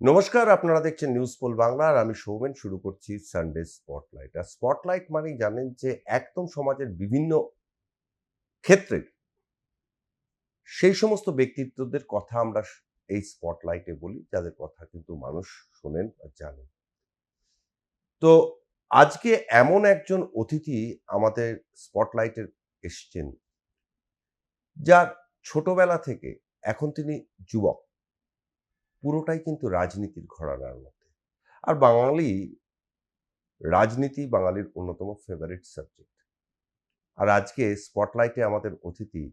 নমস্কার, আপনারা দেখছেন নিউজ পোল বাংলা আর আমি সৌমেন, শুরু করছি সানডে স্পটলাইট আর স্পটলাইট মানেই জানেন যে একদম সমাজের বিভিন্ন ক্ষেত্রে সেই সমস্ত ব্যক্তিত্বদের কথা আমরা এই স্পটলাইটে বলি, যাদের কথা কিন্তু মানুষ শোনেন বা জানেন। তো আজকে এমন একজন অতিথি আমাদের স্পটলাইটে এসছেন, যার ছোটবেলা থেকে এখন তিনি যুবক। পুরোটাই কিন্তু রাজনীতির ঘরানার মধ্যে। আর বাঙালি রাজনীতি বাঙালির অন্যতম ফেভারিট সাবজেক্ট আর আজকে স্পটলাইটে আমাদের অতিথি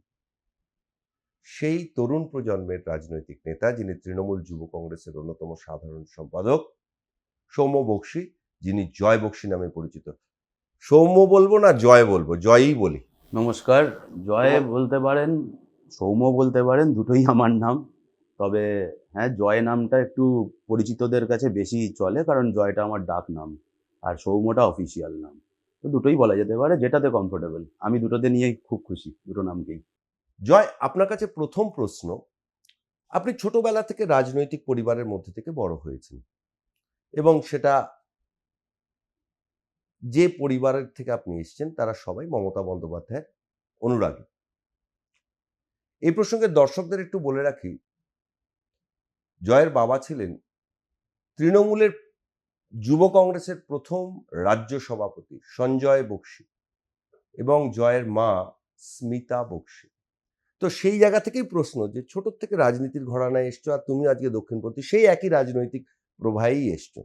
সেই তরুণ প্রজন্মের রাজনৈতিক নেতা যিনি তৃণমূল যুব কংগ্রেসের অন্যতম সাধারণ সম্পাদক সৌম্য বক্সি যিনি জয় বক্সি নামে পরিচিত। সৌম্য বলব না জয় বলব জয়ই বলি। নমস্কার জয় বলতে পারেন সৌম্য বলতে পারেন দুটোই আমার নাম। তবে হ্যাঁ জয় নামটা একটু পরিচিতদের কাছে বেশি চলে, কারণ জয়টা আমার ডাক নাম আর সৌম্যটা অফিসিয়াল নাম। তো দুটোই বলা যেতে পারে, যেটাতে কমফোর্টেবল আমি দুটোতে নিয়েই খুব খুশি, দুটো নামকেই। জয়, আপনার কাছে প্রথম প্রশ্ন, আপনি ছোটবেলা থেকে রাজনৈতিক পরিবারের মধ্যে থেকে বড় হয়েছেন এবং সেটা যে পরিবারের থেকে আপনি এসেছেন, তারা সবাই মমতা বন্দ্যোপাধ্যায়ের অনুরাগী। এই প্রসঙ্গে দর্শকদের একটু বলে রাখি জয়ের বাবা ছিলেন তৃণমূলের যুব কংগ্রেসের প্রথম রাজ্য সভাপতি সঞ্জয় বক্সি এবং জয়ের মা স্মিতা বক্সি। তো সেই জায়গা থেকেই প্রশ্ন যে ছোট থেকে রাজনীতির ঘরানায় এসছো আর তুমি আজকে দক্ষিণপন্থী, সেই একই রাজনৈতিক প্রবাহেই এসছো।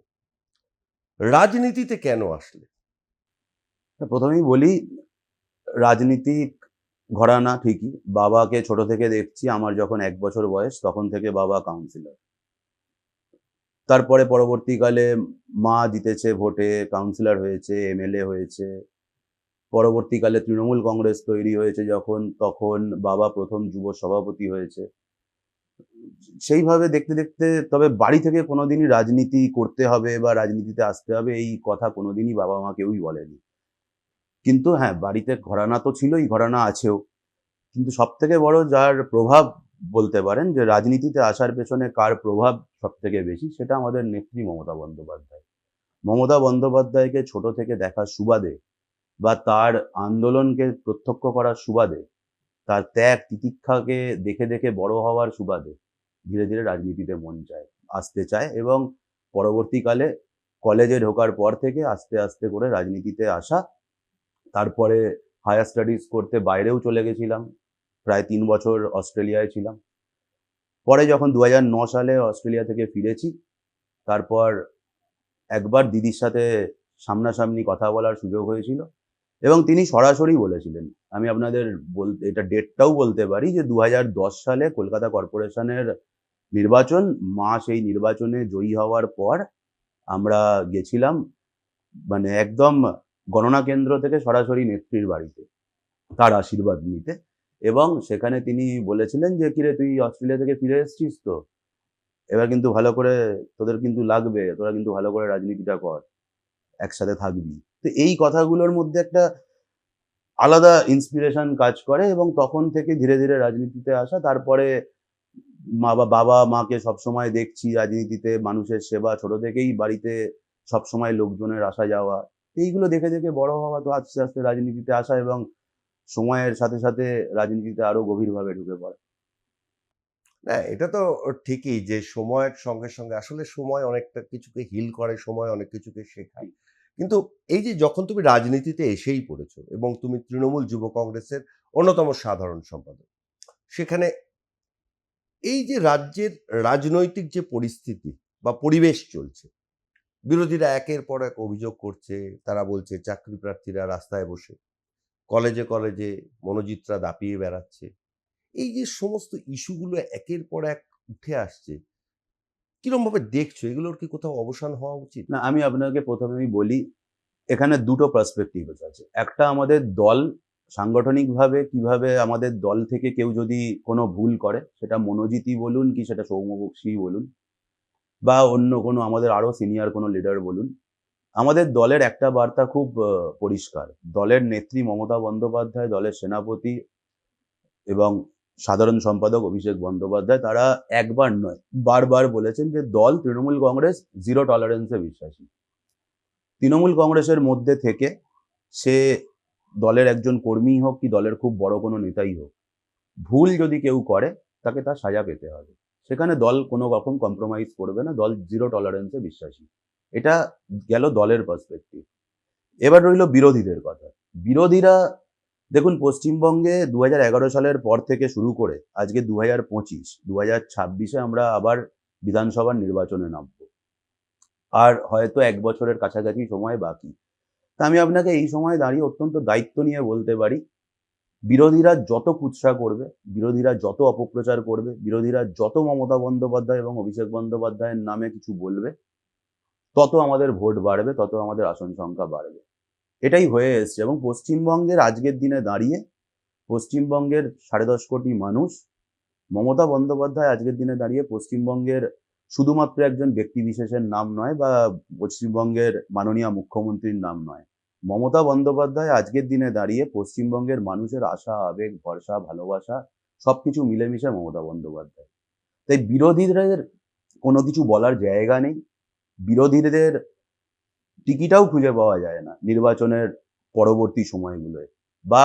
রাজনীতিতে কেন আসলে? প্রথমেই বলি, রাজনীতিক ঘরানা ঠিকই। বাবাকে ছোট থেকে দেখছি, আমার যখন এক বছর বয়স, তখন থেকে বাবা কাউন্সিলর তারপরে পরবর্তীকালে মা জিতেছে ভোটে কাউন্সিলর হয়েছে এমএলএ হয়েছে। পরবর্তীকালে তৃণমূল কংগ্রেস তৈরি হয়েছে যখন, তখন বাবা প্রথম যুব সভাপতি হয়েছে। সেইভাবে দেখতে দেখতে, তবে বাড়ি থেকে কোনোদিনই রাজনীতি করতে হবে বা রাজনীতিতে আসতে হবে, এই কথা কোনোদিনই বাবা মা কেউই বলেনি। কিন্তু হ্যাঁ বাড়িতে ঘরানা তো ছিলই, ঘরানা আছেও। কিন্তু সব থেকে বড় যার প্রভাব বলতে পারেন যে রাজনীতিতে আসার পেছনে কার প্রভাব সব থেকে বেশি, সেটা আমাদের নেত্রী মমতা বন্দ্যোপাধ্যায়। মমতা বন্দ্যোপাধ্যায়কে ছোট থেকে দেখার সুবাদে বা তার আন্দোলনকে প্রত্যক্ষ করার সুবাদে, তার ত্যাগ তিতিক্ষাকে দেখে দেখে বড় হওয়ার সুবাদে ধীরে ধীরে রাজনীতিতে মন চায়, আসতে চায় এবং পরবর্তীকালে কলেজে ঢোকার পর থেকে আস্তে আস্তে করে রাজনীতিতে আসা, তারপরে হায়ার স্টাডিজ করতে বাইরেও চলে গেছিলাম। প্রায় তিন বছর অস্ট্রেলিয়ায় ছিলাম। পরে যখন দু সালে অস্ট্রেলিয়া থেকে ফিরেছি, তারপর একবার দিদির সাথে সামনাসামনি কথা বলার সুযোগ হয়েছিল এবং তিনি সরাসরি বলেছিলেন, আমি আপনাদের বল, এটা ডেটটাও বলতে পারি যে দু হাজার দশ সালে কলকাতা কর্পোরেশনের নির্বাচন, মা সেই নির্বাচনে জয়ী হওয়ার পর আমরা গেছিলাম মানে একদম গণনা কেন্দ্র থেকে সরাসরি নেত্রীর বাড়িতে, তার আশীর্বাদ নিতে। এবং সেখানে তিনি বলেছিলেন যে, কিরে, তুই অস্ট্রেলিয়া থেকে ফিরে এসেছিস তো? এবার কিন্তু ভালো করে তোদের কিন্তু লাগবে, তোরা কিন্তু ভালো করে রাজনীতিটা কর, একসাথে থাকবি। তো এই কথাগুলোর মধ্যে একটা আলাদা ইন্সপিরেশন কাজ করে এবং তখন থেকে ধীরে ধীরে রাজনীতিতে আসা। তারপরে মা বাবা, মাকে সবসময় দেখছি রাজনীতিতে, মানুষের সেবা, ছোট থেকেই বাড়িতে সবসময় লোকজনের আসা যাওয়া। এইগুলো দেখে দেখে বড় হওয়া তো আস্তে আস্তে রাজনীতিতে আসা এবং সময়ের সাথে সাথে রাজনীতিতে আরও গভীরভাবে ঢুকে পড়ে। না, এটা তো ঠিকই যে সময়ের সঙ্গে সঙ্গে আসলে সময় অনেকটা কিছুকে হিল করে, সময় অনেক কিছুকে শেখায়। কিন্তু এই যে যখন তুমি রাজনীতিতে এসেই পড়েছো এবং তুমি তৃণমূল যুব কংগ্রেসের অন্যতম সাধারণ সম্পাদক, সেখানে এই যে রাজ্যের রাজনৈতিক যে পরিস্থিতি বা পরিবেশ চলছে, বিরোধীরা একের পর এক অভিযোগ করছে, তারা বলছে চাকরি প্রার্থীরা রাস্তায় বসে কলেজে কলেজে মনোজিতরা দাপিয়ে বেড়াচ্ছে। এই যে সমস্ত ইস্যুগুলো একের পর এক উঠে আসছে কিরম ভাবে দেখছ? এগুলোর কি কোথাও অবসান হওয়া উচিত? না, আমি আপনাকে প্রথমেই বলি, এখানে দুটো পার্সপেক্টিভ আছে। একটা আমাদের দল সাংগঠনিকভাবে কীভাবে আমাদের দল থেকে কেউ যদি কোনো ভুল করে, সেটা মনোজিতই বলুন কি সেটা সৌম্যবক্সী বলুন, বা অন্য কোনো আমাদের আরও সিনিয়র কোনো লিডার বলুন আমাদের দলের একটা বার্তা খুব পরিষ্কার। দলের নেত্রী মমতা বন্দ্যোপাধ্যায়, দলের সেনাপতি এবং সাধারণ সম্পাদক অভিষেক বন্দ্যোপাধ্যায়, তারা একবার নয়, বারবার বলেছেন যে দল তৃণমূল কংগ্রেস জিরো টলারেন্সে বিশ্বাসী। তৃণমূল কংগ্রেসের মধ্যে থেকে সে দলের একজন কর্মী হোক কি দলের খুব বড় কোনো নেতাই হোক, ভুল যদি কেউ করে তাকে তার সাজা পেতে হবে। সেখানে দল কোনো রকম কম্প্রোমাইজ করবে না, দল জিরো টলারেন্সে বিশ্বাসী। এটা গেল দলের পার্সপেক্টিভ এবার রইল বিরোধীদের কথা। বিরোধীরা, দেখুন পশ্চিমবঙ্গে দু হাজার এগারো সালের পর থেকে শুরু করে আজকে দু হাজার পঁচিশ দু হাজার ছাব্বিশে আমরা আবার বিধানসভার নির্বাচনে নামবো। আর হয়তো এক বছরের কাছাকাছি সময় বাকি। তা আমি আপনাকে এই সময় দাঁড়িয়ে অত্যন্ত দায়িত্ব নিয়ে বলতে পারি, বিরোধীরা যত কুৎসা করবে, বিরোধীরা যত অপপ্রচার করবে, বিরোধীরা যত মমতা বন্দ্যোপাধ্যায় এবং অভিষেক বন্দ্যোপাধ্যায়ের নামে কিছু বলবে তত আমাদের ভোট বাড়বে, তত আমাদের আসন সংখ্যা বাড়বে। এটাই হয়ে এসছে এবং পশ্চিমবঙ্গের আজকের দিনে দাঁড়িয়ে পশ্চিমবঙ্গের সাড়ে দশ কোটি মানুষ, মমতা বন্দ্যোপাধ্যায় আজকের দিনে দাঁড়িয়ে পশ্চিমবঙ্গের শুধুমাত্র একজন ব্যক্তি বিশেষের নাম নয় বা পশ্চিমবঙ্গের মাননীয় মুখ্যমন্ত্রীর নাম নয়। মমতা বন্দ্যোপাধ্যায় আজকের দিনে দাঁড়িয়ে পশ্চিমবঙ্গের মানুষের আশা, আবেগ, ভরসা, ভালোবাসা সবকিছু মিলেমিশে মমতা বন্দ্যোপাধ্যায়। তাই বিরোধীদের কোনো কিছু বলার জায়গা নেই। বিরোধীদের টিকিটাও খুঁজে পাওয়া যায় না নির্বাচনের পরবর্তী সময়গুলোয়। বা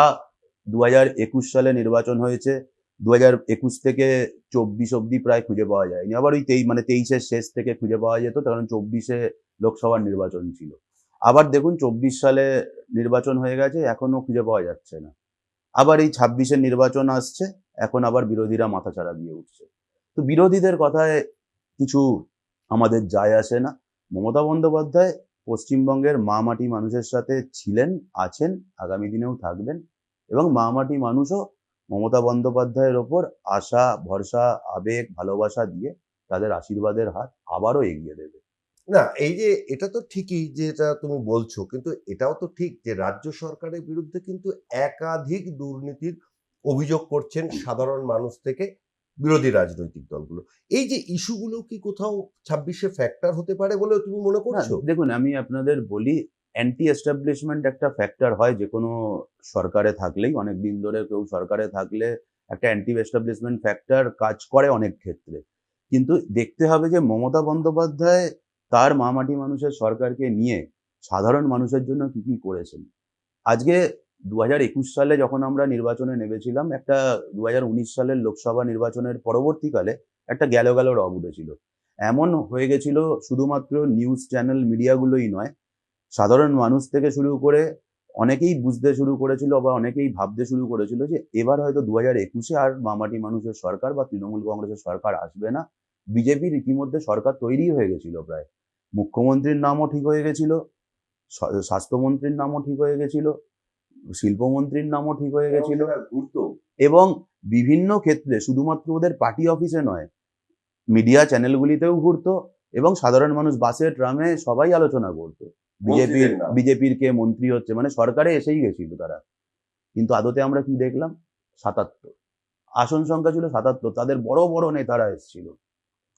দু একুশ সালে নির্বাচন হয়েছে দু একুশ থেকে চব্বিশ অবধি প্রায় খুঁজে পাওয়া যায়নি। আবার ওই তেই মানে তেইশের শেষ থেকে খুঁজে পাওয়া যেত, কারণ চব্বিশে লোকসভার নির্বাচন ছিল। আবার দেখুন চব্বিশ সালে নির্বাচন হয়ে গেছে এখনও খুঁজে পাওয়া যাচ্ছে না। আবার এই ছাব্বিশের নির্বাচন আসছে, এখন আবার বিরোধীরা মাথাচাড়া দিয়ে উঠছে। তো বিরোধীদের কথায় কিছু আমাদের যায় আসে না। মমতা বন্দ্যোপাধ্যায় পশ্চিমবঙ্গের মা মাটি মানুষের সাথে ছিলেন আছেন আগামী দিনেও থাকবেন এবং মা মাটি মানুষও মমতা বন্দ্যোপাধ্যায়ের ওপর আশা ভরসা আবেগ ভালোবাসা দিয়ে তাদের আশীর্বাদের হাত আবারও এগিয়ে দেবে। না এই যে এটা তো ঠিকই যেটা তুমি বলছো কিন্তু এটাও তো ঠিক যে রাজ্য সরকারের বিরুদ্ধে কিন্তু একাধিক দুর্নীতির অভিযোগ করছেন সাধারণ মানুষ থেকে বিরোধী রাজনৈতিক দলগুলো। এই যে ইস্যুগুলো কি কোথাও ছাব্বিশে ফ্যাক্টর হতে পারে বলে তুমি মনে করছ? দেখুন আমি আপনাদের বলি অ্যান্টি এস্টাবলিশমেন্ট একটা ফ্যাক্টর হয় যে কোনো সরকারে থাকলেই অনেক দিন ধরে কেউ সরকারে থাকলে একটা অ্যান্টি এস্টাবলিশমেন্ট ফ্যাক্টর কাজ করে অনেক ক্ষেত্রে। কিন্তু দেখতে হবে যে মমতা বন্দ্যোপাধ্যায় তার মামাটি মানুষের সরকারকে নিয়ে সাধারণ মানুষের জন্য কি কি করেছেন। আজকে দু হাজার একুশ সালে যখন আমরা নির্বাচনে নেমেছিলাম, একটা দু হাজার উনিশ সালের লোকসভা নির্বাচনের পরবর্তীকালে একটা গেল গেল রব উঠেছিল। এমন হয়ে গেছিল শুধুমাত্র নিউজ চ্যানেল মিডিয়াগুলোই নয়, সাধারণ মানুষ থেকে শুরু করে অনেকেই বুঝতে শুরু করেছিল বা অনেকেই ভাবতে শুরু করেছিল যে এবার হয়তো দু হাজার একুশে আর মামাটি মানুষের সরকার বা তৃণমূল কংগ্রেসের সরকার আসবে না। বিজেপির ইতিমধ্যে সরকার তৈরি হয়ে গেছিল প্রায়। মুখ্যমন্ত্রীর নামও ঠিক হয়ে গেছিল স্বাস্থ্যমন্ত্রীর নামও ঠিক হয়ে গেছিল শিল্পমন্ত্রীর নামও ঠিক হয়ে গেছিল। ঘুরতো এবং বিভিন্ন ক্ষেত্রে শুধুমাত্র ওদের পার্টি অফিসে নয় মিডিয়া চ্যানেলগুলিতেও ঘুরতো এবং সাধারণ মানুষ বাসে ট্রামে সবাই আলোচনা করতো। বিজেপির বিজেপির কে মন্ত্রী হচ্ছে মানে সরকারে এসেই গেছিল তারা। কিন্তু আদতে আমরা কি দেখলাম? সাতাত্তর। আসন সংখ্যা ছিল সাতাত্তর। তাদের বড় বড় নেতারা এসেছিল।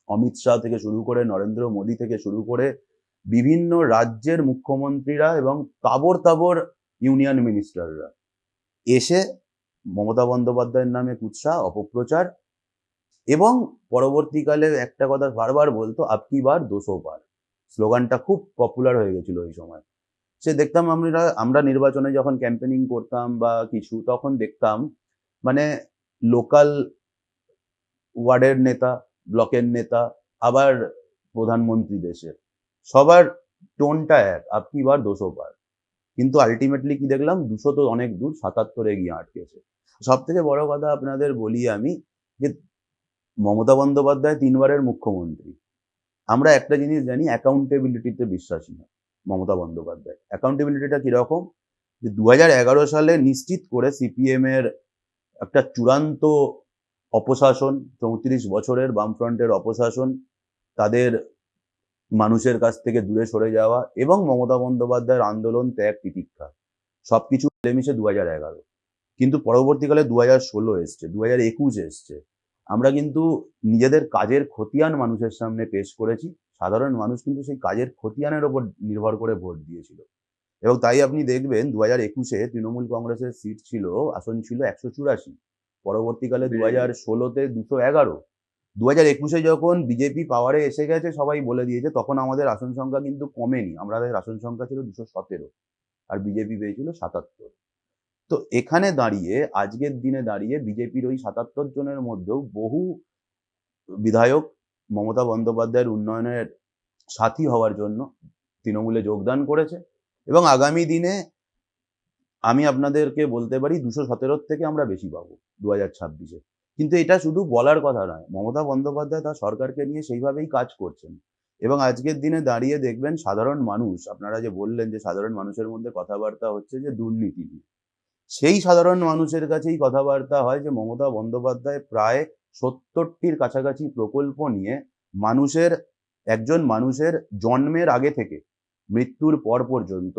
অমিত শাহ থেকে শুরু করে নরেন্দ্র মোদী থেকে শুরু করে বিভিন্ন রাজ্যের মুখ্যমন্ত্রীরা এবং তাবর তাবর ইউনিয়ন মিনিস্টাররা। এসে মমতা বন্দ্যোপাধ্যায়ের নামে কুৎসা, অপপ্রচার এবং পরবর্তীকালে একটা কথা বারবার বলতো আপকি বার? দোষো পার স্লোগানটা খুব পপুলার হয়ে গেছিল ওই সময়। সে দেখতাম আমরা আমরা নির্বাচনে যখন ক্যাম্পেনিং করতাম বা কিছু, তখন দেখতাম মানে লোকাল ওয়ার্ডের নেতা, ব্লকের নেতা, আবার প্রধানমন্ত্রী দেশের। সবার টোনটা এক আপকি বার? দোষো পার কিন্তু আলটিমেটলি কি দেখলাম? দুশো তো অনেক দূর, সাতাত্তরে গিয়ে আটকেছে। সব থেকে বড় কথা আপনাদের বলি আমি যে, মমতা বন্দ্যোপাধ্যায় তিনবারের মুখ্যমন্ত্রী। আমরা একটা জিনিস জানি অ্যাকাউন্টেবিলিটিতে বিশ্বাসী না মমতা বন্দ্যোপাধ্যায়। অ্যাকাউন্টেবিলিটিটা কীরকম? যে দু সালে নিশ্চিত করে সিপিএম এর একটা চূড়ান্ত অপশাসন, চৌত্রিশ বছরের বামফ্রন্টের অপশাসন, তাদের মানুষের কাছ থেকে দূরে সরে যাওয়া এবং মমতা বন্দ্যোপাধ্যায়ের আন্দোলন ত্যাগ তিতিক্ষা সবকিছু মিলেমিশে দু হাজার এগারো। কিন্তু পরবর্তীকালে দু হাজার ষোলো এসছে দু হাজার একুশ এসছে। আমরা কিন্তু নিজেদের কাজের খতিয়ান মানুষের সামনে পেশ করেছি। সাধারণ মানুষ কিন্তু সেই কাজের খতিয়ানের ওপর নির্ভর করে ভোট দিয়েছিল। এবং তাই আপনি দেখবেন দু হাজার একুশে তৃণমূল কংগ্রেসের সিট ছিল আসন ছিল একশো চুরাশি। পরবর্তীকালে দু হাজার ষোলোতে দুশো এগারো। দু হাজার একুশে যখন বিজেপি পাওয়ারে এসে গেছে, সবাই বলে দিয়েছে, তখন আমাদের আসন সংখ্যা কিন্তু কমেনি। আমাদের আসন সংখ্যা ছিল দুশো সতেরো, আর বিজেপি পেয়েছিল সাতাত্তর। তো এখানে দাঁড়িয়ে, আজকের দিনে দাঁড়িয়ে বিজেপির ওই সাতাত্তর জনের মধ্যেও বহু বিধায়ক মমতা বন্দ্যোপাধ্যায়ের উন্নয়নের সাথী হওয়ার জন্য তৃণমূলে যোগদান করেছে। এবং আগামী দিনে আমি আপনাদেরকে বলতে পারি, দুশো সতেরোর থেকে আমরা বেশি পাবো দু হাজার ছাব্বিশে। কিন্তু এটা শুধু বলার কথা নয়। মমতা বন্দ্যোপাধ্যায় তার সরকারকে নিয়ে সেইভাবেই কাজ করছেন। এবং আজকের দিনে দাঁড়িয়ে দেখবেন সাধারণ মানুষ আপনারা যে বললেন যে সাধারণ মানুষের মধ্যে কথাবার্তা হচ্ছে যে দুর্নীতি নিয়ে। সেই সাধারণ মানুষের কাছেই কথাবার্তা হয় যে মমতা বন্দ্যোপাধ্যায় প্রায় সত্তরটির কাছাকাছি প্রকল্প নিয়ে মানুষের একজন মানুষের জন্মের আগে থেকে মৃত্যুর পর পর্যন্ত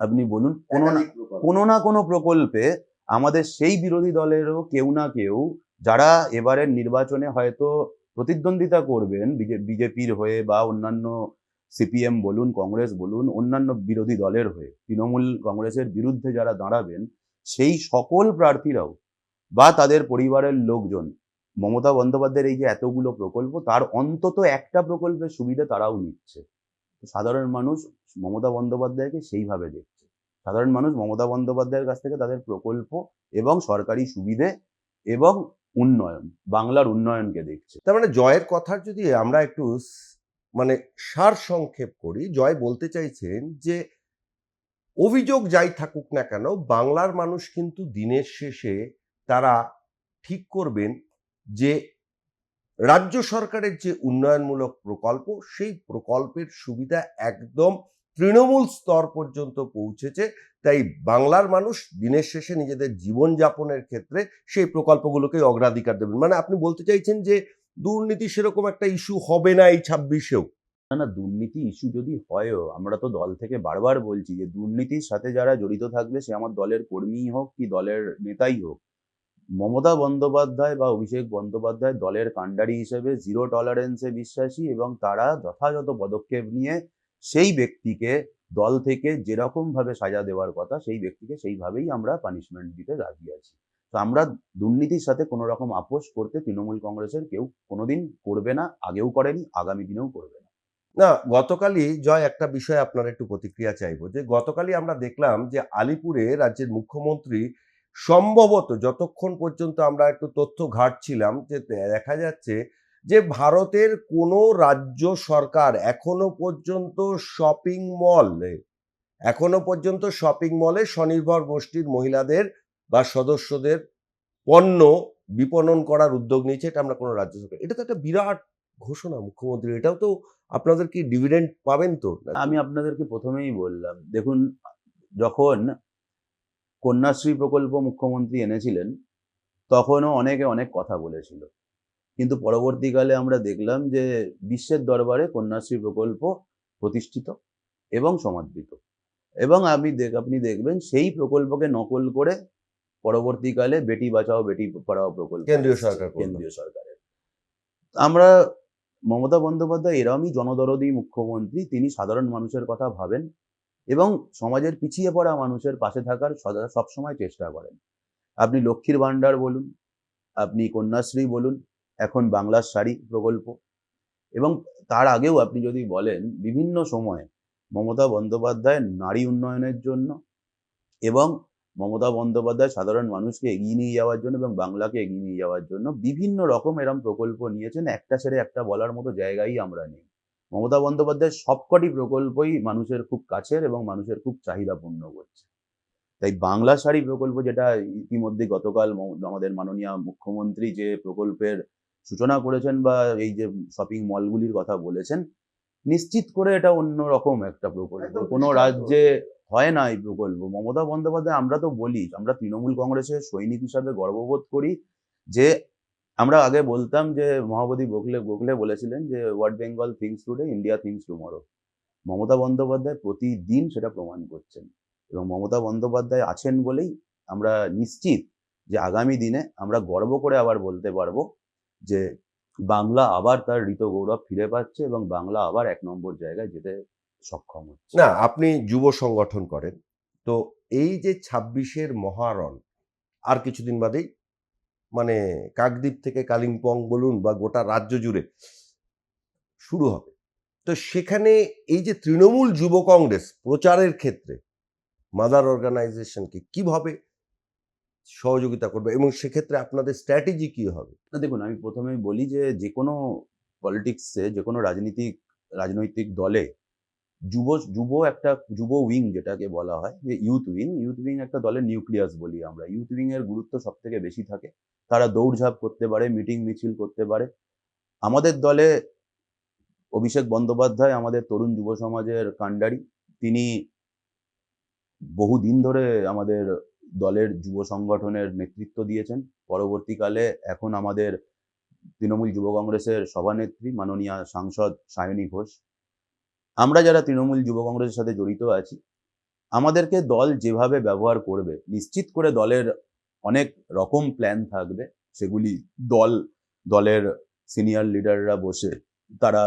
আপনি বলুন কোনো না কোনো না কোনো প্রকল্পে আমাদের সেই বিরোধী দলেরও কেউ না কেউ যারা এবারের নির্বাচনে হয়তো প্রতিদ্বন্দ্বিতা করবেন বিজেপির হয়ে বা অন্যান্য সিপিএম বলুন, কংগ্রেস বলুন, অন্যান্য বিরোধী দলের হয়ে, তৃণমূল কংগ্রেসের বিরুদ্ধে যারা দাঁড়াবেন, সেই সকল প্রার্থীরাও বা তাদের পরিবারের লোকজন, মমতা বন্দ্যোপাধ্যায়ের এই যে এতগুলো প্রকল্প, তার অন্তত একটা প্রকল্পের সুবিধা তারাও নিচ্ছে। সাধারণ মানুষ মমতা বন্দ্যোপাধ্যায়কে সেইভাবে দেখছে। সাধারণ মানুষ মমতা বন্দ্যোপাধ্যায়ের কাছ থেকে তাদের প্রকল্প এবং সরকারি সুবিধে এবং উন্নয়ন, বাংলার উন্নয়নকে দেখছে। তার মানে জয়ের কথার যদি আমরা একটু মানে সার সংক্ষেপ করি, জয় বলতে চাইছেন যে অভিযোগ যাই থাকুক না কেন, বাংলার মানুষ কিন্তু দিনের শেষে তারা ঠিক করবেন যে রাজ্য সরকারের যে উন্নয়নমূলক প্রকল্প, সেই প্রকল্পের সুবিধা একদম তৃণমূল স্তর পর্যন্ত পৌঁছেছে, তাই বাংলার মানুষ দিনের শেষে নিজেদের জীবনযাপনের ক্ষেত্রে সেই প্রকল্পগুলোকে অগ্রাধিকার দেবেন। মানে আপনি বলতে চাইছেন যে দুর্নীতি সেরকম একটা ইস্যু হবে না এই ছাব্বিশেও? না না, দুর্নীতি ইস্যু যদি হয়ও, আমরা তো দল থেকে বারবার বলছি যে দুর্নীতির সাথে যারা জড়িত থাকবে, সে আমার দলের কর্মীই হোক কি দলের নেতাই হোক, মমতা বন্দ্যোপাধ্যায় বা অভিষেক বন্দ্যোপাধ্যায় দলের কাণ্ডারি হিসেবে জিরো টলারেন্সে বিশ্বাসী এবং তারা যথাযথ পদক্ষেপ নিয়ে সেই ব্যক্তিকে দল থেকে যেরকম ভাবে সাজা দেওয়ার কথা, সেই ব্যক্তিকে সেইভাবেই আমরা পানিশমেন্ট দিতে রাজি আছি। তো আমরা দুর্নীতির সাথে কোনো রকম আপোষ করতে তৃণমূল কংগ্রেসের কেউ কোনোদিন করবে না, আগেও করেনি, আগামী দিনেও করবে না। না, গতকালই জয়, একটা বিষয়ে আপনার একটু প্রতিক্রিয়া চাইব। যে গতকালই আমরা দেখলাম যে আলিপুরে রাজ্যের মুখ্যমন্ত্রী সম্ভবত যতক্ষণ পর্যন্ত আমরা একটু তথ্য ঘাটছিলাম যে দেখা যাচ্ছে যে ভারতের কোনো রাজ্য সরকার এখনও পর্যন্ত শপিং মল এখনও পর্যন্ত শপিং মলে স্বনির্ভর গোষ্ঠীর মহিলাদের বা সদস্যদের পণ্য বিপণন করার উদ্যোগ নিয়েছে, এটা আমরা কোনো রাজ্য সরকার, এটা তো একটা বিরাট ঘোষণা মুখ্যমন্ত্রী, এটাও তো আপনাদের কি ডিভিডেন্ড পাবেন তো? আমি আপনাদেরকে প্রথমেই বললাম, দেখুন, যখন কন্যাশ্রী প্রকল্প মুখ্যমন্ত্রী এনেছিলেন, তখনও অনেকে অনেক কথা বলেছিল। কিন্তু পরবর্তীকালে আমরা দেখলাম যে বিশ্বের দরবারে কন্যাশ্রী প্রকল্প প্রতিষ্ঠিত এবং সমাদৃত। এবং আমি দেখ আপনি দেখবেন সেই প্রকল্পকে নকল করে পরবর্তীকালে বেটি বাঁচাও বেটি পড়াও প্রকল্প কেন্দ্রীয় সরকার কেন্দ্রীয় সরকারের। আমরা মমতা বন্দ্যোপাধ্যায় এরমই জনদরদী মুখ্যমন্ত্রী তিনি সাধারণ মানুষের কথা ভাবেন এবং সমাজের পিছিয়ে পড়া মানুষের পাশে থাকার সদা সবসময় চেষ্টা করেন। আপনি লক্ষ্মীর ভাণ্ডার বলুন আপনি কন্যাশ্রী বলুন এখন বাংলার শাড়ি প্রকল্প। এবং তার আগেও আপনি যদি বলেন, বিভিন্ন সময়ে মমতা বন্দ্যোপাধ্যায় নারী উন্নয়নের জন্য এবং মমতা বন্দ্যোপাধ্যায় সাধারণ মানুষকে এগিয়ে নিয়ে যাওয়ার জন্য এবং বাংলাকে এগিয়ে নিয়ে যাওয়ার জন্য বিভিন্ন রকম এরম প্রকল্প নিয়েছেন। একটা ছেড়ে একটা বলার মতো জায়গায় আমরা নেই। মমতা বন্দ্যোপাধ্যায় সবকটি প্রকল্পই মানুষের খুব কাছের এবং মানুষের খুব চাহিদা পূর্ণ করছে। তাই বাংলা শাড়ি প্রকল্প যেটা ইতিমধ্যে গতকাল আমাদের মাননীয় মুখ্যমন্ত্রী যে প্রকল্পের সূচনা করেছেন বা এই যে শপিং মলগুলির কথা বলেছেন নিশ্চিত করে এটা অন্য রকম একটা প্রকল্প। কোনো রাজ্যে হয় না এই প্রকল্প। মমতা বন্দ্যোপাধ্যায় আমরা তো বলি আমরা তৃণমূল কংগ্রেসের সৈনিক হিসাবে গর্ববোধ করি যে আমরা আগে বলতাম যে মহাবতী গোখলে গোখলে বলেছিলেন যে what Bengal thinks today India thinks tomorrow Mamata Bandyopadhyay প্রতিদিন সেটা প্রমাণ করছেন এবং মমতা বন্দ্যোপাধ্যায় আছেন বলেই আমরা নিশ্চিত যে আগামী দিনে আমরা গর্ব করে আবার বলতে পারব যে বাংলা আবার তার ঋত গৌরব ফিরে পাচ্ছে এবং বাংলা আবার এক নম্বর জায়গায় যেতে সক্ষম হচ্ছে। না, আপনি যুব সংগঠন করেন, তো এই যে ছাব্বিশের মহারণ, আর কিছুদিন বাদেই মানে কাকদ্বীপ থেকে কালিম্পং বলুন বা গোটা রাজ্য জুড়ে শুরু হবে। তো সেখানে এই যে তৃণমূল যুব কংগ্রেস প্রচারের ক্ষেত্রে মাদার অর্গানাইজেশনকে কীভাবে সহযোগিতা করবে এবং সেক্ষেত্রে আপনাদের স্ট্র্যাটেজি কি হবে? দেখুন, আমি প্রথমেই বলি যে যে কোনো পলিটিক্সে যে কোনো রাজনীতিক, রাজনৈতিক দলে যুব যুব একটা, যুব উইং যেটাকে বলা হয়, যে ইউথ উইং ইউথ উইং একটা দলের নিউক্লিয়াস বলি আমরা। ইউথ উইং এর গুরুত্ব সব থেকে বেশি থাকে। তারা দৌড়ঝাঁপ করতে পারে মিটিং মিছিল করতে পারে। আমাদের দলে অভিষেক বন্দ্যোপাধ্যায়, আমাদের তরুণ যুব সমাজের কাণ্ডারি, তিনি বহুদিন ধরে আমাদের দলের যুব সংগঠনের নেতৃত্ব দিয়েছেন। পরবর্তীকালে এখন আমাদের তৃণমূল যুব কংগ্রেসের সভানেত্রী মাননীয় সাংসদ সায়নী ঘোষ। আমরা যারা তৃণমূল যুব কংগ্রেসের সাথে জড়িত আছি, আমাদেরকে দল যেভাবে ব্যবহার করবে, নিশ্চিত করে দলের অনেক রকম প্ল্যান থাকবে। সেগুলি দল, দলের সিনিয়র লিডাররা বসে তারা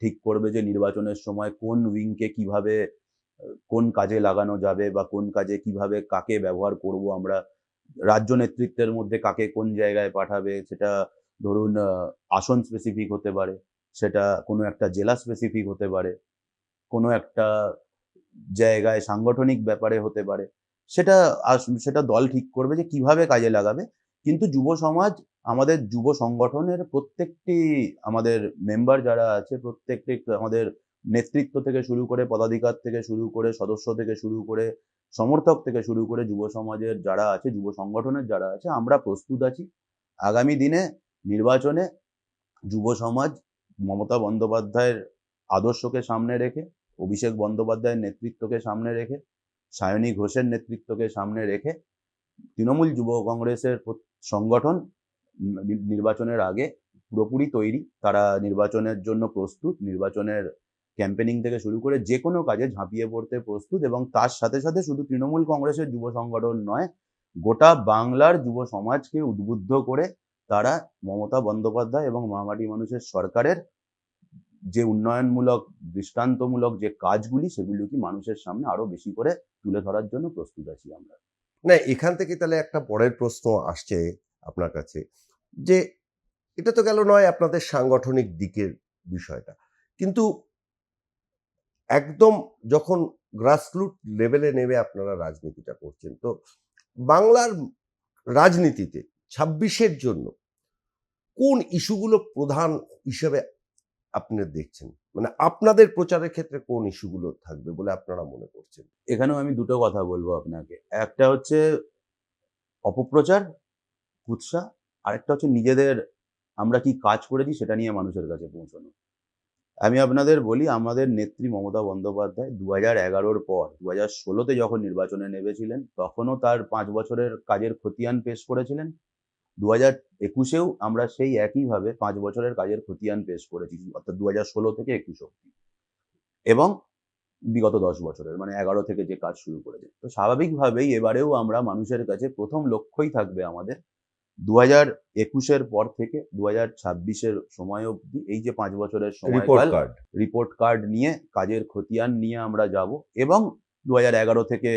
ঠিক করবে যে নির্বাচনের সময় কোন উইংকে কীভাবে কোন কাজে লাগানো যাবে বা কোন কাজে কীভাবে কাকে ব্যবহার করব আমরা, রাজ্য নেতৃত্বের মধ্যে কাকে কোন জায়গায় পাঠাবে সেটা ধরুন আসন স্পেসিফিক হতে পারে, সেটা কোনো একটা জেলা স্পেসিফিক হতে পারে, কোনো একটা জায়গায় সাংগঠনিক ব্যাপারে হতে পারে, সেটা সেটা দল ঠিক করবে যে কীভাবে কাজে লাগাবে, কিন্তু যুব সমাজ, আমাদের যুব সংগঠনের প্রত্যেকটি, আমাদের মেম্বার যারা আছে, প্রত্যেকটি আমাদের নেতৃত্ব থেকে শুরু করে পদাধিকার থেকে শুরু করে সদস্য থেকে শুরু করে সমর্থক থেকে শুরু করে যুব সমাজের যারা আছে, যুব সংগঠনের যারা আছে, আমরা প্রস্তুত আছি। আগামী দিনে নির্বাচনে যুব সমাজ মমতা বন্দ্যোপাধ্যায়ের আদর্শকে সামনে রেখে, অভিষেক বন্দ্যোপাধ্যায়ের নেতৃত্বকে সামনে রেখে, সায়নী ঘোষের নেতৃত্বকে সামনে রেখে তৃণমূল যুব কংগ্রেসের সংগঠন নির্বাচনের আগে পুরোপুরি তৈরি। তারা নির্বাচনের জন্য প্রস্তুত। নির্বাচনের ক্যাম্পেনিং থেকে শুরু করে যে কোনো কাজে ঝাঁপিয়ে পড়তে প্রস্তুত এবং তার সাথে সাথে শুধু তৃণমূল কংগ্রেসের যুব সংগঠন নয়, গোটা বাংলার যুব সমাজকে উদ্বুদ্ধ করে তারা মমতা বন্দ্যোপাধ্যায় এবং মহামাটি মানুষের সরকারের যে উন্নয়নমূলক, দৃষ্টান্তমূলক যে কাজগুলি, সেগুলি কি মানুষের সামনে আরও বেশি করে তুলে ধরার জন্য প্রস্তুত আছি আমরা। না, এখান থেকে তাহলে একটা পরের প্রশ্ন আসছে আপনার কাছে, যে এটা তো গেল নয় আপনাদের সাংগঠনিক দিকের বিষয়টা, কিন্তু একদম যখন গ্রাসরুট লেভেলে নেমে আপনারা রাজনীতিটা করছেন, তো বাংলার রাজনীতিতে ছাব্বিশের জন্য কোন ইস্যুগুলো প্রধান হিসেবে আপনি দেখছেন? মানে আপনাদের প্রচারের ক্ষেত্রে কোন ইস্যুগুলো থাকবে বলে আপনারা মনে করছেন? এখানেও আমি দুটো কথা বলব আপনাকে। একটা হচ্ছে অপপ্রচার, কুৎসা, আরেকটা হচ্ছে নিজেদের আমরা কি কাজ করেছি সেটা নিয়ে মানুষের কাছে পৌঁছানো। আমি আপনাদের বলি, আমাদের নেত্রী মমতা বন্দ্যোপাধ্যায় দু হাজার এগারোর পর দু হাজার ষোলোতে যখন নির্বাচনে নেমেছিলেন, তখনও তার পাঁচ বছরের কাজের খতিয়ান পেশ করেছিলেন। দু হাজার একুশেও আমরা সেই একইভাবে পাঁচ বছরের কাজের খতিয়ান পেশ করেছি, অর্থাৎ দু হাজার ষোলো থেকে একুশ অব্দি এবং বিগত দশ বছরের মানে এগারো থেকে যে কাজ শুরু করেছে। তো স্বাভাবিকভাবেই এবারেও আমরা মানুষের কাছে প্রথম লক্ষ্যই থাকবে আমাদের দু হাজার একুশের পর থেকে দু হাজার ছাব্বিশের সময় অবধি এই যে পাঁচ বছরের রিপোর্ট সময়কাল কার্ড রিপোর্ট কার্ড নিয়ে কাজের খতিয়ান নিয়ে আমরা যাব এবং দু হাজার এগারো থেকে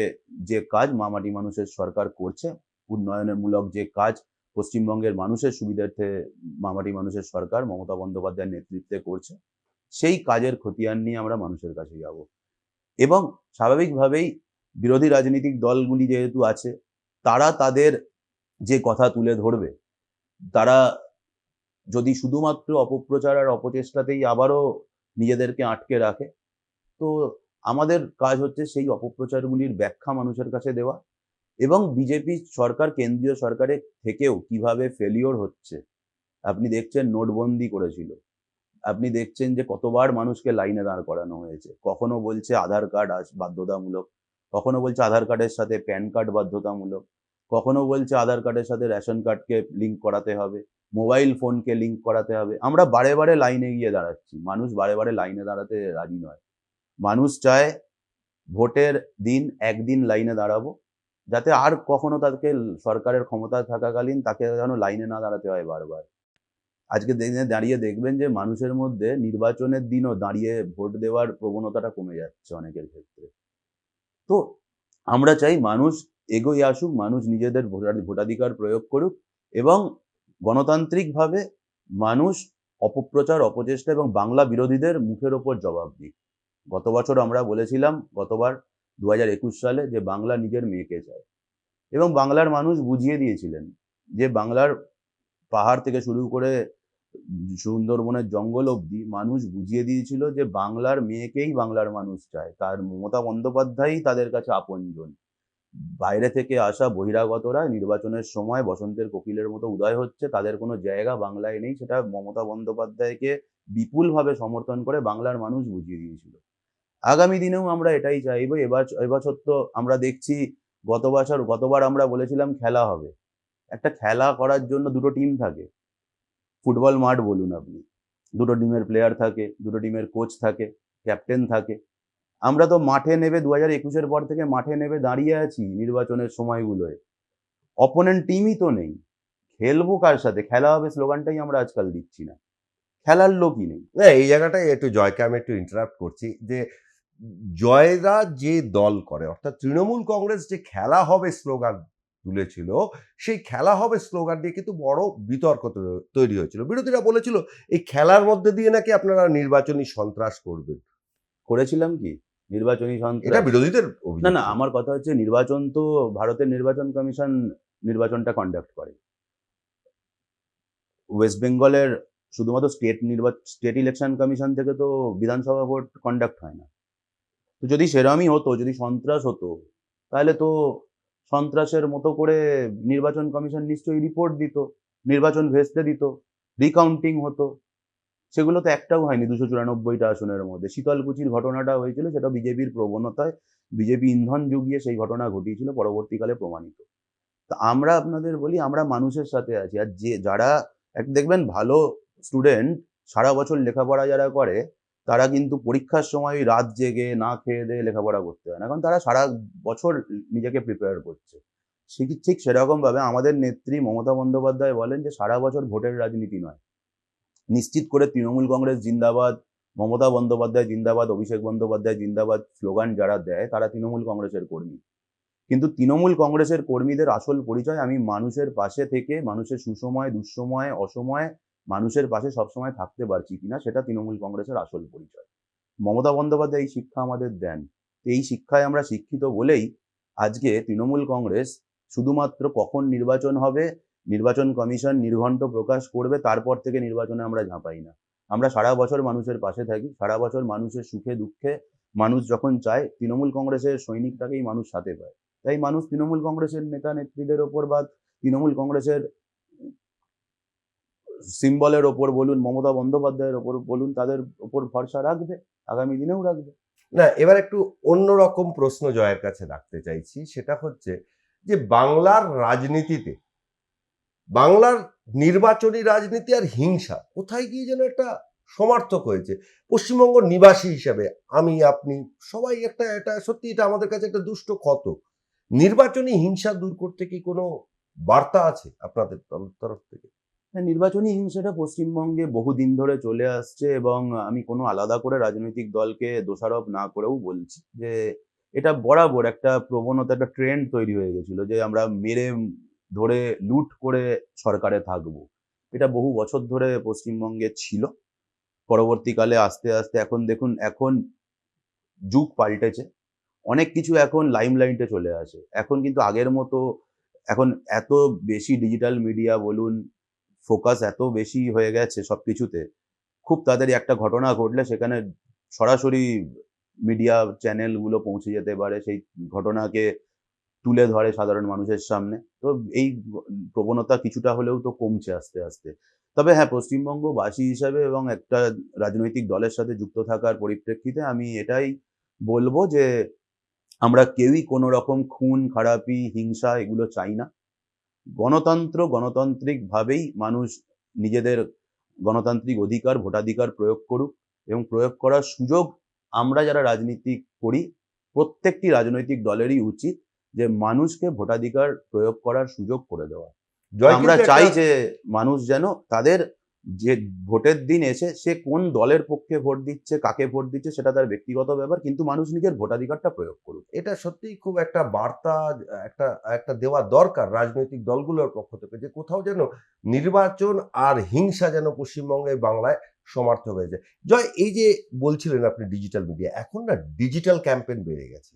যে কাজ মামাটি মানুষের সরকার করছে উন্নয়নের মূলক যে কাজ পশ্চিমবঙ্গের মানুষের সুবিধার্থে মামাটি মানুষের সরকার মমতা বন্দ্যোপাধ্যায়ের নেতৃত্বে করছে সেই কাজের খতিয়ান নিয়ে আমরা মানুষের কাছে যাব। এবং স্বাভাবিকভাবেই বিরোধী রাজনৈতিক দলগুলি যেহেতু আছে তারা তাদের যে কথা তুলে ধরবে, তারা যদি শুধুমাত্র অপপ্রচার আর অপচেষ্টাতেই আবারও নিজেদেরকে আটকে রাখে, তো আমাদের কাজ হচ্ছে সেই অপপ্রচারগুলির ব্যাখ্যা মানুষের কাছে দেওয়া এবং বিজেপি সরকার, কেন্দ্রীয় সরকারের থেকেও কীভাবে ফেলিওর হচ্ছে। আপনি দেখছেন নোটবন্দি করেছিল। আপনি দেখছেন যে কতবার মানুষকে লাইনে দাঁড় করানো হয়েছে। কখনো বলছে আধার কার্ড আস বাধ্যতামূলক, কখনো বলছে আধার কার্ডের সাথে প্যান কার্ড বাধ্যতামূলক। কখনো বলছে আধার কার্ডের সাথে রেশন কার্ডকে লিঙ্ক করাতে হবে মোবাইল ফোনকে লিঙ্ক করাতে হবে। আমরা বারে বারে লাইনে গিয়ে দাঁড়াচ্ছি। মানুষ বারে বারে লাইনে দাঁড়াতে রাজি নয়। মানুষ চায় ভোটের দিন একদিন লাইনে দাঁড়াবো, যাতে আর কখনো তাকে সরকারের ক্ষমতায় থাকাকালীন তাকে যেন লাইনে না দাঁড়াতে হয় বারবার। আজকে দিনে দাঁড়িয়ে দেখবেন যে মানুষের মধ্যে নির্বাচনের দিনও দাঁড়িয়ে ভোট দেওয়ার প্রবণতাটা কমে যাচ্ছে অনেকের ক্ষেত্রে। তো আমরা চাই মানুষ এগোয় আসুক, মানুষ নিজেদের ভোটাধিকার প্রয়োগ করুক এবং গণতান্ত্রিকভাবে মানুষ অপপ্রচার, অপচেষ্টা এবং বাংলা বিরোধীদের মুখের ওপর জবাব দিক। গত বছর আমরা বলেছিলাম, গতবার দু হাজার একুশ সালে যে বাংলা নিজের মেয়েকে চায় এবং বাংলার মানুষ বুঝিয়ে দিয়েছিলেন যে বাংলার পাহাড় থেকে শুরু করে সুন্দরবনের জঙ্গল অবধি মানুষ বুঝিয়ে দিয়েছিল যে বাংলার মেয়েকেই বাংলার মানুষ চায়। তার মমতা বন্দ্যোপাধ্যায়ই তাদের কাছে আপনজন। বাইরে থেকে আসা বহিরাগতরা নির্বাচনের সময় বসন্তের কোকিলের মতো উদয় হচ্ছে, তাদের কোনো জায়গা বাংলায় নেই। সেটা মমতা বন্দ্যোপাধ্যায়কে বিপুলভাবে সমর্থন করে বাংলার মানুষ বুঝিয়ে দিয়েছিল। আগামী দিনেও আমরা এটাই চাইব, এবার, এবছর তো আমরা দেখছি গত বছর, গতবার আমরা বলেছিলাম খেলা হবে। একটা খেলা করার জন্য দুটো টিম থাকে। ফুটবল মাঠ বলুন আপনি। দুটো টিমের প্লেয়ার থাকে, দুটো টিমের কোচ থাকে ক্যাপ্টেন থাকে। আমরা তো মাঠে নেবে দু হাজার একুশের পর থেকে মাঠে নেবে দাঁড়িয়ে আছি নির্বাচনের সময়গুলোয়। অপোনেন্ট টিমই তো নেই। খেলব কার সাথে? খেলা হবে স্লোগানটাই আমরা আজকাল দিচ্ছি না। খেলার লোকই নেই। এই জায়গাটায় একটু জয়কে আমি একটু ইন্টারাপ্ট করছি যে, জয়রা যে দল করে, অর্থাৎ তৃণমূল কংগ্রেস যে খেলা হবে স্লোগান তুলেছিল, সেই খেলা হবে স্লোগান নিয়ে কিন্তু বড় বিতর্ক তৈরি হয়েছিল। বিরোধীরা বলেছিল, এই খেলার মধ্যে দিয়ে নাকি আপনারা নির্বাচনী সন্ত্রাস করবেন। করেছিলাম কি? নির্বাচনী এটা বিরোধীদের না না আমার কথা হচ্ছে নির্বাচন তো ভারতের নির্বাচন কমিশন নির্বাচনটা কন্ডাক্ট করে। ওয়েস্ট বেঙ্গলের শুধুমাত্র স্টেট নির্বাচন স্টেট ইলেকশন কমিশন থেকে তো বিধানসভা ভোট কন্ডাক্ট হয় না। তো যদি সেরামই হতো যদি সন্ত্রাস হতো তাহলে তো সন্ত্রাসের মতো করে নির্বাচন কমিশন নিশ্চয়ই রিপোর্ট দিত নির্বাচন ভেস্তে দিত রিকাউন্টিং হতো। সেগুলো তো একটাও হয়নি, দুশো চুরানব্বইটা আসনের মধ্যে। শীতলকুচির ঘটনাটা হয়েছিল, সেটা বিজেপির প্রবণতায়, বিজেপি ইন্ধন যুগিয়ে সেই ঘটনা ঘটিয়েছিল, পরবর্তীকালে প্রমাণিত। তা আমরা আপনাদের বলি, আমরা মানুষের সাথে আছি, আর যে, যারা এক, দেখবেন ভালো স্টুডেন্ট, সারা বছর লেখাপড়া যারা করে, তারা কিন্তু পরীক্ষার সময় রাত জেগে না খেয়ে দিয়ে লেখাপড়া করতে হয় না, কারণ তারা সারা বছর নিজেকে প্রিপেয়ার করছে। ঠিক ঠিক সেরকম ভাবে আমাদের নেত্রী মমতা বন্দ্যোপাধ্যায় বলেন যে, সারা বছর ভোটের রাজনীতি নয়। নিশ্চিত করে তৃণমূল কংগ্রেস জিন্দাবাদ, মমতা বন্দ্যোপাধ্যায় জিন্দাবাদ, অভিষেক বন্দ্যোপাধ্যায় জিন্দাবাদ স্লোগান যারা দেয় তারা তৃণমূল কংগ্রেসের কর্মী। কিন্তু তৃণমূল কংগ্রেসের কর্মীদের আসল পরিচয় আমি মানুষের পাশে থেকে, মানুষের সুসময়, দুঃসময়, অসময়ে, মানুষের পাশে সবসময় থাকতে পারছি কিনা সেটা তৃণমূল কংগ্রেসের আসল পরিচয়। মমতা বন্দ্যোপাধ্যায় এই শিক্ষা আমাদের দেন। এই শিক্ষায় আমরা শিক্ষিত বলেই আজকে তৃণমূল কংগ্রেস শুধুমাত্র কখন নির্বাচন হবে নির্বাচন কমিশন নির্ঘণ্ট প্রকাশ করবে, তারপর থেকে নির্বাচনে আমরা ঝাঁপাই না। আমরা সারা বছর মানুষের পাশে থাকি, সারা বছর মানুষের সুখে দুঃখে মানুষ যখন চায়, তৃণমূল কংগ্রেসের সৈনিকটাকেই মানুষ সাথে পায়। তাই মানুষ তৃণমূল কংগ্রেসের নেতা নেত্রীদের ওপর বা তৃণমূল কংগ্রেসের সিম্বলের ওপর বলুন, মমতা বন্দ্যোপাধ্যায়ের ওপর বলুন, তাদের ওপর ভরসা রাখবে, আগামী দিনেও রাখবে। না, এবার একটু অন্যরকম প্রশ্ন জয়ের কাছে রাখতে চাইছি, সেটা হচ্ছে যে বাংলার রাজনীতিতে বাংলার নির্বাচনী রাজনীতি আর হিংসা কোথায় গিয়ে যেন একটা সমার্থক হয়েছে? পশ্চিমবঙ্গ নিবাসী হিসাবে আমি, আপনি সবাই একটা, এটা সত্যি এটা আমাদের কাছে একটা দুষ্ট ক্ষত। নির্বাচনী হিংসা দূর করতে কি কোনো বার্তা আছে আপনাদের তরফ- থেকে? নির্বাচনী হিংসাটা পশ্চিমবঙ্গে বহুদিন ধরে চলে আসছে এবং আমি কোনো আলাদা করে রাজনৈতিক দলকে দোষারোপ না করেও বলছি যে এটা বরাবর একটা প্রবণতা, একটা ট্রেন্ড তৈরি হয়ে গেছিল যে আমরা মেরে ধরে লুট করে সরকারে থাকব। এটা বহু বছর ধরে পশ্চিমবঙ্গে ছিল। পরবর্তীকালে আস্তে আস্তে এখন দেখুন, এখন যুগ পাল্টেছে। অনেক কিছু এখন লাইমলাইটে চলে আসে। এখন কিন্তু আগের মতো এখন এত বেশি ডিজিটাল মিডিয়া বলুন ফোকাস এত বেশি হয়ে গেছে সব কিছুতে খুব তাড়াতাড়ি একটা ঘটনা ঘটলে সেখানে সরাসরি মিডিয়া চ্যানেলগুলো পৌঁছে যেতে পারে। সেই ঘটনাকে তুলে ধরে সাধারণ মানুষের সামনে। তো এই প্রবণতা কিছুটা হলেও তো কমছে আস্তে আস্তে। তবে হ্যাঁ পশ্চিমবঙ্গবাসী হিসাবে এবং একটা রাজনৈতিক দলের সাথে যুক্ত থাকার পরিপ্রেক্ষিতে আমি এটাই বলব যে, আমরা কেউই কোনো রকম খুন, খারাপি, হিংসা এগুলো চাই না। গণতন্ত্র গণতান্ত্রিকভাবেই মানুষ নিজেদের গণতান্ত্রিক অধিকার, ভোটাধিকার প্রয়োগ করুক এবং প্রয়োগ করার সুযোগ আমরা যারা রাজনীতি করি, প্রত্যেকটি রাজনৈতিক দলেরই উচিত। যে মানুষকে ভোটাধিকার প্রয়োগ করার সুযোগ করে দেওয়া। আমরা চাই যে মানুষ যেন তাদের যে ভোটের দিন এসে সে কোন দলের পক্ষে ভোট দিচ্ছে কাকে ভোট দিচ্ছে সেটা তার ব্যক্তিগত ব্যাপার কিন্তু মানুষ নিজের ভোটাধিকারটা প্রয়োগ করুক। এটা সত্যিই খুব একটা বার্তা একটা একটা দেওয়া দরকার রাজনৈতিক দলগুলোর পক্ষ থেকে যে কোথাও যেন নির্বাচন আর হিংসা যেন পশ্চিমবঙ্গে বাংলায় সমার্থক হয়ে যায়। জয় এই যে বলছিলেন আপনি ডিজিটাল মিডিয়া এখন না ডিজিটাল ক্যাম্পেইন বেড়ে গেছে।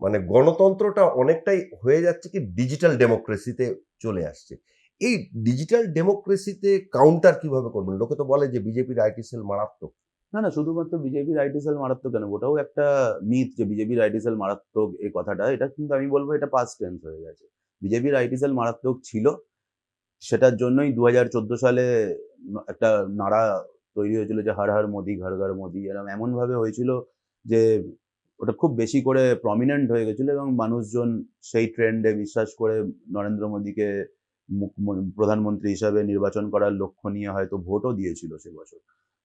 মানে গণতন্ত্রটা অনেকটাই হয়ে যাচ্ছে কি ডিজিটাল ডেমোক্রেসিতে চলে আসছে। এই ডিজিটাল ডেমোক্রেসিতে কাউন্টার কীভাবে করবেন? লোকে তো বলে যে বিজেপির আইটি সেল মারাত্মক। না না, শুধুমাত্র বিজেপির আইটি সেল মারাত্মক কেন? ওটাও একটা মিথ যে বিজেপির আইটি সেল মারাত্মক এই কথাটা। এটা কিন্তু আমি বলব এটা পাস্ট টেন্স হয়ে গেছে। বিজেপির আইটি সেল মারাত্মক ছিল। সেটার জন্যই দু হাজার চোদ্দ সালে একটা নাড়া তৈরি হয়েছিল যে, হর হর মোদি, ঘর ঘর মোদি। এরকম এমনভাবে হয়েছিল যে ওটা খুব বেশি করে প্রমিনেন্ট হয়ে গেছিল এবং মানুষজন সেই ট্রেন্ডে বিশ্বাস করে নরেন্দ্র মোদীকে প্রধানমন্ত্রী হিসাবে নির্বাচন করার লক্ষ্য নিয়ে হয়তো ভোটও দিয়েছিল সে বছর।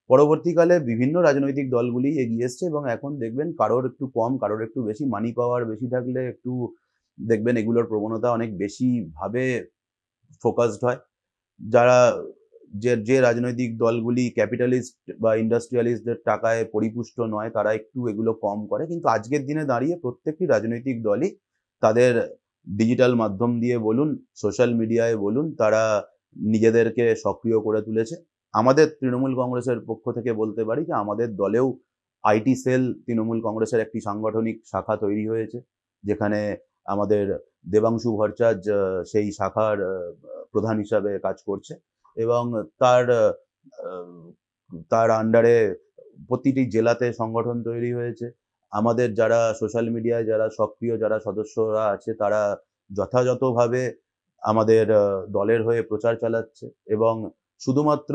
পরবর্তীকালে বিভিন্ন রাজনৈতিক দলগুলি এগিয়ে এসছে এবং এখন দেখবেন কারোর একটু কম, কারোর একটু বেশি মানি পাওয়ার বেশি থাকলে একটু দেখবেন এগুলোর প্রবণতা অনেক বেশি ভাবে ফোকাসড হয়। যারা যে যে রাজনৈতিক দলগুলি ক্যাপিটালিস্ট বা ইন্ডাস্ট্রিয়ালিস্টদের টাকায় পরিপুষ্ট নয়, তারা একটু এগুলো কম করে। কিন্তু আজকের দিনে দাঁড়িয়ে প্রত্যেকটি রাজনৈতিক দলই তাদের ডিজিটাল মাধ্যম দিয়ে বলুন সোশ্যাল মিডিয়ায় বলুন, তারা নিজেদেরকে সক্রিয় করে তুলেছে। আমাদের তৃণমূল কংগ্রেসের পক্ষ থেকে বলতে পারি যে, আমাদের দলেও আইটি সেল তৃণমূল কংগ্রেসের একটি সাংগঠনিক শাখা তৈরি হয়েছে, যেখানে আমাদের দেবাংশু ভট্টাচার্য সেই শাখার প্রধান হিসাবে কাজ করছে। এবং তার তার আন্ডারে প্রতিটি জেলাতে সংগঠন তৈরি হয়েছে। আমাদের যারা সোশ্যাল মিডিয়ায় যারা সক্রিয়, যারা সদস্যরা আছে, তারা যথাযথভাবে আমাদের দলের হয়ে প্রচার চালাচ্ছে এবং শুধুমাত্র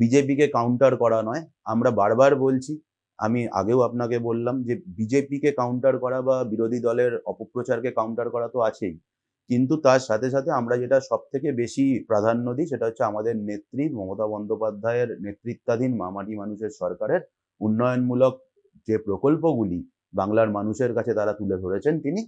বিজেপিকে কাউন্টার করা নয়, আমরা বারবার বলছি, আমি আগেও আপনাকে বললাম যে, বিজেপিকে কাউন্টার করা বা বিরোধী দলের অপপ্রচারকে কাউন্টার করা তো আছেই। কিন্তু তার সাথে সাথে আমরা যেটা সব থেকে বেশি প্রাধান্য দিই সেটা হচ্ছে আমাদের নেত্রী মমতা বন্দ্যোপাধ্যায়ের নেতৃত্বাধীন মামাটি মানুষের সরকারের উন্নয়নমূলক যে প্রকল্পগুলি বাংলার মানুষের কাছে তারা তুলে ধরেছেন তিনি,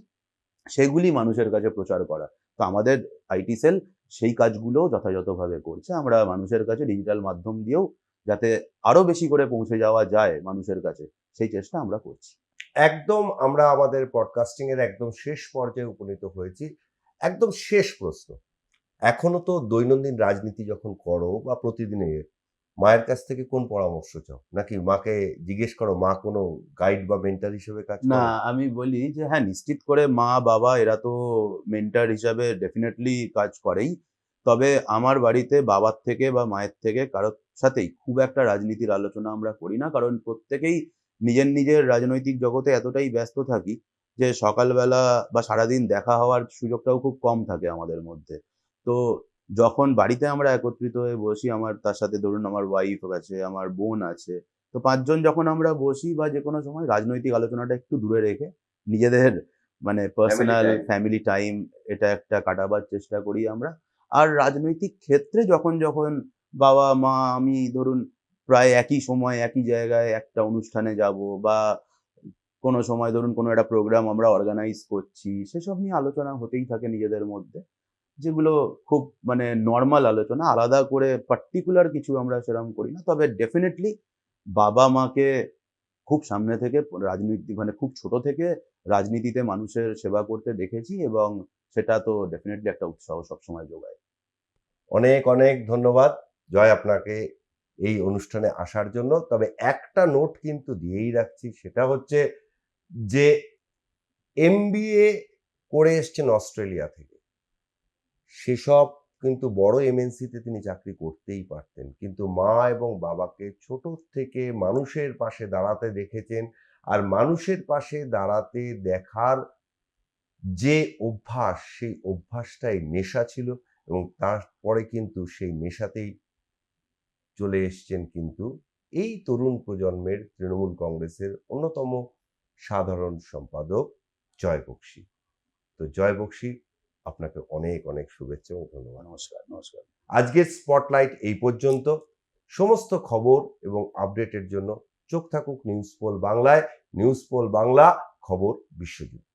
সেগুলি মানুষের কাছে প্রচার করা। তো আমাদের আইটি সেল সেই কাজগুলোও যথাযথভাবে করছে। আমরা মানুষের কাছে ডিজিটাল মাধ্যম দিয়েও যাতে আরও বেশি করে পৌঁছে যাওয়া যায় মানুষের কাছে, সেই চেষ্টা আমরা করছি। একদম আমরা আমাদের পডকাস্টিং এর একদম শেষ পর্যায়ে উপনীত হয়েছি। একদম শেষ প্রশ্ন। এখনও তো দৈনন্দিন রাজনীতি যখন করো বা প্রতিদিনের মায়ের কাছ থেকে কোন পরামর্শ চাও? নাকি মাকে জিজ্ঞেস করো মা কোনো গাইড বা মেন্টার হিসেবে কাজ না আমি বলি যে হ্যাঁ নিশ্চিত করে মা বাবা এরা তো মেন্টার হিসাবে ডেফিনেটলি কাজ করেই। তবে আমার বাড়িতে বাবার থেকে বা মায়ের থেকে কারোর সাথেই খুব একটা রাজনীতির আলোচনা আমরা করি না। কারণ প্রত্যেকেই নিজের নিজের রাজনৈতিক জগতে এতটাই ব্যস্ত থাকি যে সকালবেলা বা সারাদিন দেখা হওয়ার সুযোগটাও খুব কম থাকে আমাদের মধ্যে। তো যখন বাড়িতে আমরা একত্রিত হয়ে বসি আমার তার সাথে ধরুন আমার ওয়াইফ আছে আমার বোন আছে তো পাঁচজন যখন আমরা বসি বা যে কোনো সময় রাজনৈতিক আলোচনাটা একটু দূরে রেখে নিজেদের মানে পার্সোনাল ফ্যামিলি টাইম এটা একটা কাটাবার চেষ্টা করি আমরা। আর রাজনৈতিক ক্ষেত্রে যখন যখন বাবা মা আমি ধরুন প্রায় একই সময় একই জায়গায় একটা অনুষ্ঠানে যাব বা কোনো সময় ধরুন কোনো একটা প্রোগ্রাম আমরা অর্গানাইজ করছি, সেসব নিয়ে আলোচনা হতেই থাকে নিজেদের মধ্যে। যেগুলো খুব মানে নর্মাল আলোচনা, আলাদা করে পার্টিকুলার কিছু আমরা সেরকম করি না। তবে ডেফিনেটলি বাবা মাকে খুব সামনে থেকে রাজনীতি মানে খুব ছোট থেকে রাজনীতিতে মানুষের সেবা করতে দেখেছি এবং সেটা তো ডেফিনেটলি একটা উৎসাহ সবসময় যোগায়। অনেক অনেক ধন্যবাদ জয় আপনাকে এই অনুষ্ঠানে আসার জন্য। তবে একটা নোট কিন্তু দিয়েই রাখছি, সেটা হচ্ছে যে এমবিএ করে এসছেন অস্ট্রেলিয়া থেকে। সেসব কিন্তু বড় এমএনসিতে তিনি চাকরি করতেই পারতেন। কিন্তু মা এবং বাবাকে ছোট থেকে মানুষের পাশে দাঁড়াতে দেখেছেন আর মানুষের পাশে দাঁড়াতে দেখার যে অভ্যাস, সেই অভ্যাসটাই নেশা ছিল এবং তারপরে কিন্তু সেই নেশাতেই চলে এসছেন কিন্তু এই তরুণ প্রজন্মের তৃণমূল কংগ্রেসের অন্যতম সাধারণ সম্পাদক জয় বক্সি। তো জয় বক্সি আপনাকে অনেক অনেক শুভেচ্ছা এবং ধন্যবাদ। নমস্কার নমস্কার। আজকের স্পটলাইট এই পর্যন্ত। সমস্ত খবর এবং আপডেটের জন্য চোখ থাকুক নিউজ পোল বাংলায় নিউজ পোল বাংলা খবর বিশ্বজিৎ